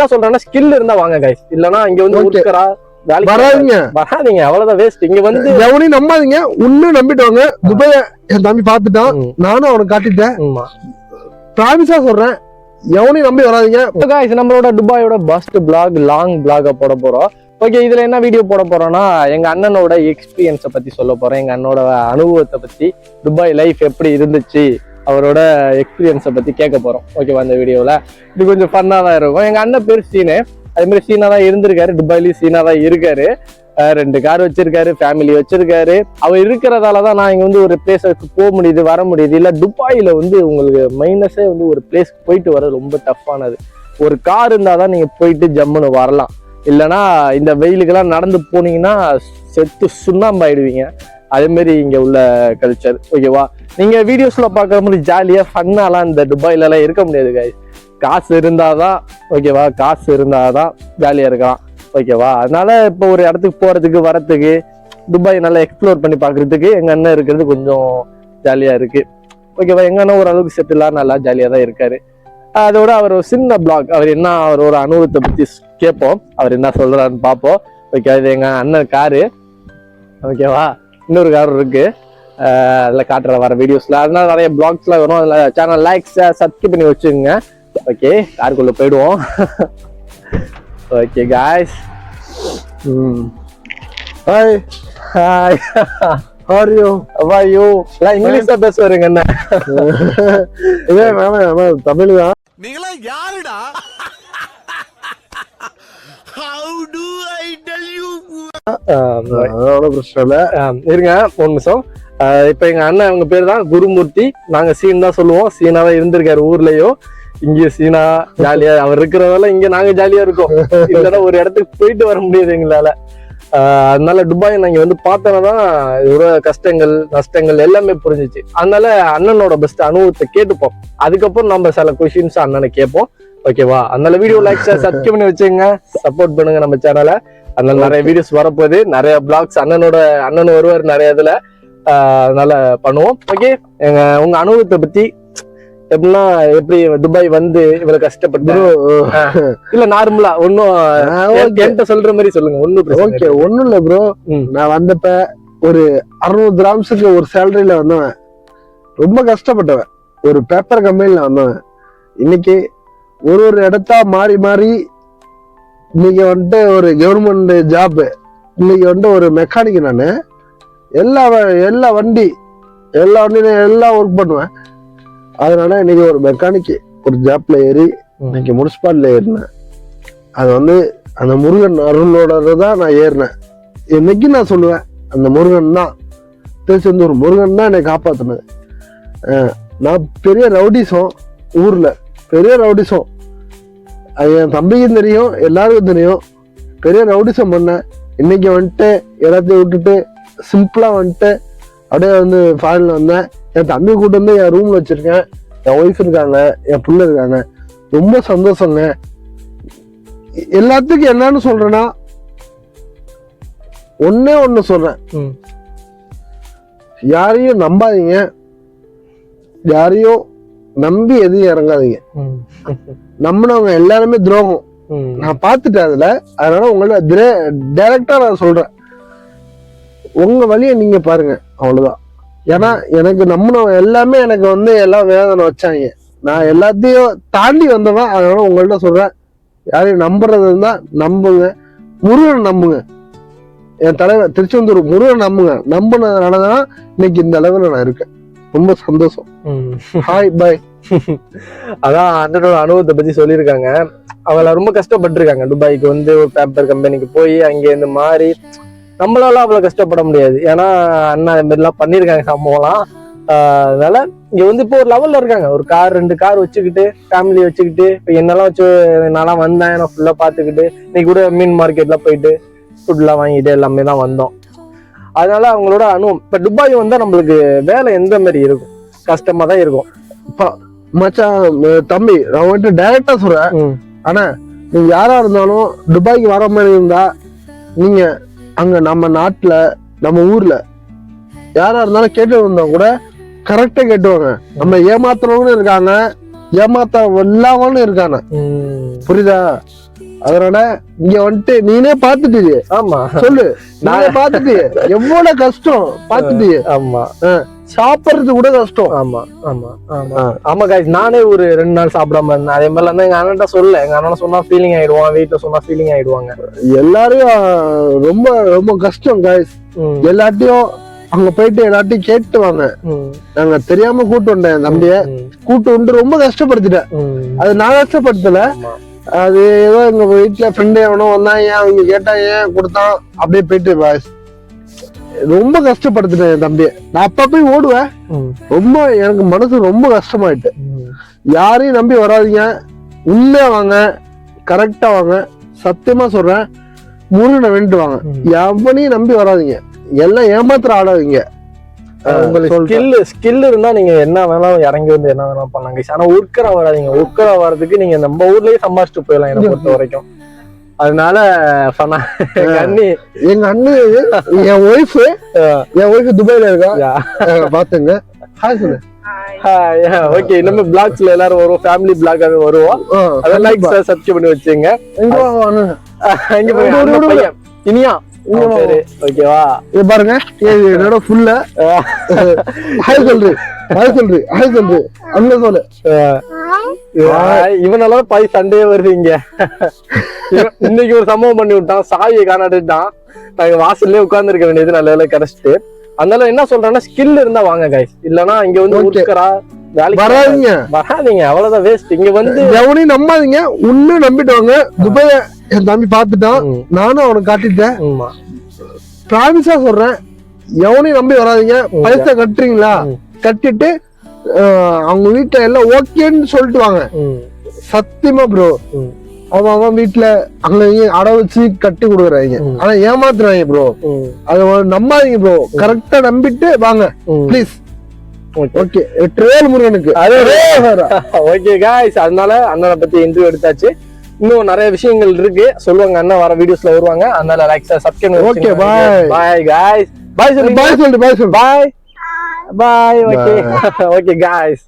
என்ன சொல்றேன்னா ஸ்கில் இருந்தா வாங்க கைஸ் இல்லனா இங்க வந்து. ஒர்க்கரா வராதீங்க. வராதீங்க. அவ்வளவுதான் வேஸ்ட் இங்க வந்து எவனையும் நம்பாதீங்க. உன்னும் நம்பிட்டு வாங்க துபாய என் தம்பி பார்த்துட்டான். ம், நானும் அவனுக்கு காட்டிட்டேன். ப்ராமிஸா சொல்றேன். எவனையும் நம்பி வராதீங்க. Guys நம்மளோட துபாயோட பஸ்ட் பிளாக் லாங் பிளாக போட போறோம். ஓகே இதுல என்ன வீடியோ போட போறோம்னா எங்க அண்ணனோட எக்ஸ்பீரியன்ஸை பத்தி சொல்ல போறேன். எங்க அண்ணனோட அனுபவத்தை பத்தி. துபாய் லைஃப் எப்படி இருந்துச்சு? அவரோட எக்ஸ்பீரியன்ஸை பற்றி கேட்க போகிறோம் ஓகேவா இந்த வீடியோவில் இது கொஞ்சம் ஃபன்னாக தான் இருக்கும். எங்கள் அண்ணன் பேர் சீனு அதுமாதிரி சீனாக சீனா தான் இருந்திருக்காரு. துபாய்லயும் சீனா தான் இருக்காரு. ரெண்டு கார் வச்சிருக்காரு ஃபேமிலி வச்சிருக்காரு. அவர் இருக்கிறதால தான் நான் இங்கே வந்து ஒரு பிளேஸுக்கு போக முடியுது வர முடியுது. இல்லை துபாயில் வந்து உங்களுக்கு மைனஸே வந்து ஒரு பிளேஸ்க்கு போயிட்டு வர ரொம்ப டஃப்பானது ஒரு கார் இருந்தால் தான் நீங்கள் போயிட்டு ஜம்முன்னு வரலாம். இல்லைன்னா இந்த வெயிலுக்கெல்லாம் நடந்து போனீங்கன்னா செத்து சுண்ணாம்பாயிடுவீங்க. அதேமாரி இங்கே உள்ள கல்ச்சர் ஓகேவா நீங்கள் வீடியோஸில் பார்க்குற மாதிரி ஜாலியாக ஃபன்னாலாம் இந்த துபாயிலலாம் இருக்க முடியாது guys. காசு இருந்தால் தான் ஓகேவா காசு இருந்தால் தான் ஜாலியாக இருக்கலாம் ஓகேவா அதனால இப்போ ஒரு இடத்துக்கு போகிறதுக்கு வரத்துக்கு துபாய் நல்லா எக்ஸ்ப்ளோர் பண்ணி பார்க்குறதுக்கு எங்கள் அண்ணன் இருக்கிறது கொஞ்சம் ஜாலியாக இருக்குது ஓகேவா எங்கள் அண்ணன் ஓரளவுக்கு செட்டிலாக நல்லா ஜாலியாக தான் இருக்காரு. அதோட அவர் ஒரு சின்ன பிளாக் அவர் என்ன அவரோட அனுபவத்தை பத்தி கேட்போம். அவர் என்ன சொல்றாருன்னு பார்ப்போம். ஓகே இது எங்க அண்ணன் காரு. ஓகேவா இன்னொரு கார் இருக்கு. அஹ் அதுல காட்டுற வர வீடியோஸ்ல அதனால நிறைய பிளாக்ஸ்லாம் வரும். அதுல சேனல் லைக்ஸ் சப்ஸ்கிரைப் பண்ணி வச்சுக்கோங்க. ஓகே காருக்குள்ள போயிடுவோம். ஓகே காய்ஸ் ம். ஹாய் ஹாய் ஆர் யூ அவாயோ எல்லாம் இங்கிலீஷ்ல பேசுவாருங்க என்ன? இதே வேணாம் தமிழ் தான். நீங்களா யாருடா? How do I tell you ஆம், அதோட பிரச்சனை இல்லை. இருங்க ஒரு நிமிஷம். இப்ப எங்க அண்ணன் அவங்க பேர் தான் குருமூர்த்தி. நாங்க சீன் தான் சொல்லுவோம். சீனா தான் இருந்திருக்காரு ஊர்லயும் இங்க சீனா ஜாலியா அவர் இருக்கிறதால இங்க நாங்க ஜாலியா இருக்கோம். இல்லைன்னா ஒரு இடத்துக்கு போயிட்டு வர முடியாது எங்களால. அதனால துபாய் நாங்க வந்து பார்த்தோன்னா இவ்வளோ கஷ்டங்கள் நஷ்டங்கள் எல்லாமே புரிஞ்சிச்சு. அதனால அண்ணனோட பெஸ்ட் அனுபவத்தை கேட்டுப்போம். அதுக்கப்புறம் நம்ம சில கொஷின்ஸ் அண்ணனை கேட்போம். ஓகேவா அதனால வீடியோ லைக் சப்ஸ்கிரைப் பண்ணி வச்சுங்க சப்போர்ட் பண்ணுங்க நம்ம சேனலை அதனால நிறைய வீடியோஸ் வரப்போகுது. நிறைய பிளாக்ஸ் அண்ணனோட அண்ணன் வருவார் நிறைய இதுல. அதனால பண்ணுவோம். ஓகே எங்க உங்க அனுபவத்தை பத்தி எப்படின்னா எப்படி துபாய் வந்து இவ்வளவு கஷ்டப்பட்டு இல்ல நார்மலா ஒன்னும் என்கிட்ட சொல்ற மாதிரி சொல்லுங்க. ஒன்னும் ஓகே ஒண்ணும் இல்ல ப்ரோ. நான் வந்தப்ப ஒரு அறுநூறு கிராம்ஸுக்கு ஒரு சேலரியில வந்தவன். ரொம்ப கஷ்டப்பட்டவன். ஒரு பேப்பர் கம்பெனில வந்தவன். இன்னைக்கு ஒரு ஒரு இடத்தா மாறி மாறி இன்னைக்கு வந்துட்டு ஒரு கவர்மெண்ட் ஜாப்பு இன்னைக்கு வந்துட்டு ஒரு மெக்கானிக் நான். எல்லா வ- எல்லா வண்டி எல்லா வண்டியிலும் எல்லாம் ஒர்க் பண்ணுவேன். அதனால இன்னைக்கு ஒரு மெக்கானிக் ஒரு ஜாப்ல ஏறி இன்னைக்கு முனிசிபாலிட்டியில் ஏறினேன். அது வந்து அந்த முருகன் அருளோட தான் நான் ஏறினேன். என்னைக்கு நான் சொல்லுவேன் அந்த முருகன் தான். திருச்செந்தூர் முருகன் தான் என்னை காப்பாற்றினது நான் பெரிய ரவுடிசம் ஊரில் பெரிய ரவுடிசம் அது என் தம்பிக்கும் தெரியும் எல்லாருக்கும் தெரியும். பெரிய ரவுடிசம் பண்ணேன் இன்னைக்கு வந்துட்டு எல்லாத்தையும் விட்டுட்டு சிம்பிளா வந்துட்டு அப்படியே வந்து ஃபாரின்ல வந்தேன். என் தம்பி கூட்டு வந்து என் ரூம்ல வச்சிருக்கேன். என் ஒய்ஃப் இருக்காங்க என் பிள்ளை இருக்காங்க. ரொம்ப சந்தோஷங்க. எல்லாத்துக்கும் என்னன்னு சொல்றேன்னா ஒண்ணே ஒண்ணு சொல்றேன். ம். யாரையும் நம்பாதீங்க. யாரையும் நம்பி எதையும் இறங்காதீங்க. நம்பினவங்க எல்லாருமே துரோகம். நான் பார்த்துட்டேன் அதுல. அதனால உங்கள்ட்ட டைரக்டா நான் சொல்றேன். உங்க வழியை நீங்க பாருங்க. அவ்வளவுதான். ஏன்னா எனக்கு நம்பினவங்க எல்லாமே எனக்கு வந்து எல்லாம் வேதனை வச்சாங்க. நான் எல்லாத்தையும் தாண்டி வந்தவன். அதனால உங்கள்ட்ட சொல்றேன். யாரையும் நம்புறது இருந்தா நம்புங்க. முருகன் நம்புங்க. என் தலைவர் திருச்செந்தூர் முருகன் நம்புங்க. நம்பினதுனாலதான் இன்னைக்கு இந்த அளவுல நான் இருக்கேன். ரொம்ப சந்தோஷம். ஹாய் பாய் அதான் அண்ணனோட அனுபவத்தை பத்தி சொல்லியிருக்காங்க. அவங்கள ரொம்ப கஷ்டப்பட்டிருக்காங்க. துபாய்க்கு வந்து ஒரு பேப்பர் கம்பெனிக்கு போய் அங்கேருந்து மாறி நம்மளால அவ்வளவு கஷ்டப்பட முடியாது. ஏன்னா அண்ணா இந்த மாதிரிலாம் பண்ணியிருக்காங்க சம்பவம்லாம். அதனால இங்க வந்து இப்போ ஒரு லெவல்ல இருக்காங்க. ஒரு கார் ரெண்டு கார் வச்சுக்கிட்டு ஃபேமிலி வச்சுக்கிட்டு இப்போ என்னெல்லாம் வச்சு நான்லாம் வந்தேன் நான் ஃபுல்லா பார்த்துக்கிட்டு இன்னைக்கு கூட மீன் மார்க்கெட்ல போயிட்டு ஃபுட்லாம் வாங்கிட்டு எல்லாமே தான் வந்தோம். அதனால அவங்களோட அனுபவம் இப்போ துபாய் வந்தா நம்மளுக்கு வேலை எந்த மாதிரி இருக்கும்? கஷ்டமா தான் இருக்கும். மச்சான் தம்பி நான் வந்துட்டு டைரக்டா சொல்றேன். ஆனா நீங்க யாரா இருந்தாலும் துபாய்க்கு வர மாதிரி இருந்தா நீங்க அங்க நம்ம நாட்டுல நம்ம ஊர்ல யாரா இருந்தாலும் கேட்டு வந்தா கூட கரெக்டா கேட்டுவாங்க நம்ம ஏமாத்துறவங்களும் இருக்காங்க ஏமாத்த இல்லாமலும் இருக்காங்க. புரியுதா அதனால இங்க வந்துட்டு நீனே பாத்துட்டு ஆமா. சொல்லு. நானே பாத்துட்டு எவ்வளவு கஷ்டம் பாத்துட்டு ஆமா. சாப்பிடுறது கூட கஷ்டம். ஆமா ஆமா ஆமா. ஆமா காய்ஸ் நானே ஒரு ரெண்டு நாள் சாப்பிடாம இருந்தேன். அதே மாதிரிலாம் தான் எங்க அண்ணன்ட்ட சொல்ல எங்க அண்ணன் சொன்னா ஃபீலிங் ஆயிடுவான். வீட்டுல சொன்னா ஃபீலிங் ஆயிடுவாங்க. எல்லாரையும் ரொம்ப ரொம்ப கஷ்டம் ம், எல்லாத்தையும் அங்க போயிட்டு எல்லாத்தையும் கேட்டு வாங்க நாங்க தெரியாம கூட்டு வந்தேன் தம்பிய. கூட்டு வந்து ரொம்ப கஷ்டப்படுத்திட்டேன். அது நான் கஷ்டப்படுத்தல. அது ஏதோ எங்க வீட்டுல ஃப்ரெண்டு எவனோ வந்தான் ஏன் அவங்க கேட்டா ஏன் கொடுத்தான்? அப்படியே போயிட்டு ரொம்ப கஷ்டப்படுத்திட்டேன் என் தம்பிய. நான் அப்ப போய் ஓடுவேன் ரொம்ப எனக்கு மனசு ரொம்ப கஷ்டமாயிட்டு. யாரையும் நம்பி வராதீங்க. உண்மையா வாங்க. கரெக்டா வாங்க. சத்தியமா சொல்றேன். முருகனை வேண்டிட்டு வாங்க. எவனையும் நம்பி வராதீங்க. எல்லாம் ஏமாத்திர ஆடாதீங்க உங்களுக்கு. ஸ்கில் ஸ்கில் இருந்தா நீங்க என்ன வேணாலும் இறங்கி வந்து என்ன வேணாலும் பண்ணலாம். ஆனா உட்கரா வராதீங்க. உட்கரா வர்றதுக்கு நீங்க நம்ம ஊர்லயே சம்பாதிச்சுட்டு போயிடலாம் என்னை பொறுத்த வரைக்கும். அதனால எங்க அண்ணி எங்க அண்ணு என் ஒய்ஃப் என் ஒய்ஃப் துபாயில இருக்கா? பாத்துங்க. ஹாய் சொல்லு. ஓகே இனிமே பிளாக்ஸ்ல எல்லாரும் வருவோம். ஃபேமிலி பிளாகாவே வருவோம். அதெல்லாம் லைக் சப்ஸ்கிரைப் பண்ணி வச்சுங்க. இங்க போய் இனியா ஓகேவா? இது பாருங்க என்னோட ஃபுல்ல ஹாய் சொல்று ஹாய் சொல்று ஹாய் சொல்று. அண்ணன் சொல்லு இவனால பாய் சண்டையே வருது இங்க. இன்னைக்கு ஒரு சம்பவம் பண்ணி விட்டான் சாவியை காணாட்டுட்டான். நாங்க வாசல்லே உட்கார்ந்து இருக்க வேண்டியது நல்ல வேலை கிடைச்சிட்டு. அதனால என்ன சொல்றேன்னா ஸ்கில் இருந்தா வாங்க கைஸ் இல்லனா இங்க வந்து வேலைக்கு வராதீங்க. வராதீங்க. அவ்வளவுதான் வேஸ்ட் இங்க வந்து எவனையும் நம்பாதீங்க. உன்னை நம்பிட்டு வாங்க. துபாய என் தம்பி பாத்துட்டான் ம், நானும் அவனுக்கு காட்டிட்டேன். ப்ராமிஸா சொல்றேன். எவனையும் நம்பி வராதீங்க. பைசா கட்டுறீங்களா. கட்டிட்டு அவங்க வீட்டுல எல்லாம் ஓகேன்னு சொல்லிட்டு வாங்க. சத்தியமா ப்ரோ. அவன் அவன் வீட்டுல அங்க அட வச்சு கட்டி கொடுக்குறாங்க. ஆனா ஏமாத்துறாங்க ப்ரோ அத நம்பாதீங்க ப்ரோ கரெக்டா நம்பிட்டு வாங்க. ப்ளீஸ். ஓகே. ட்ரேல் முருகனுக்கு. ஓகே காய்ஸ் அதனால அண்ணனை பத்தி இன்டர்வியூ எடுத்தாச்சு. இன்னும் நிறைய விஷயங்கள் இருக்கு. சொல்லுவாங்க அண்ணன் வர வீடியோஸ்ல வருவாங்க. அதனால like subscribe Okay, bye. Bye guys bye சொல்லுங்க. பாய் சொல்லு பாய் சொல்லு. Bye bye okay okay guys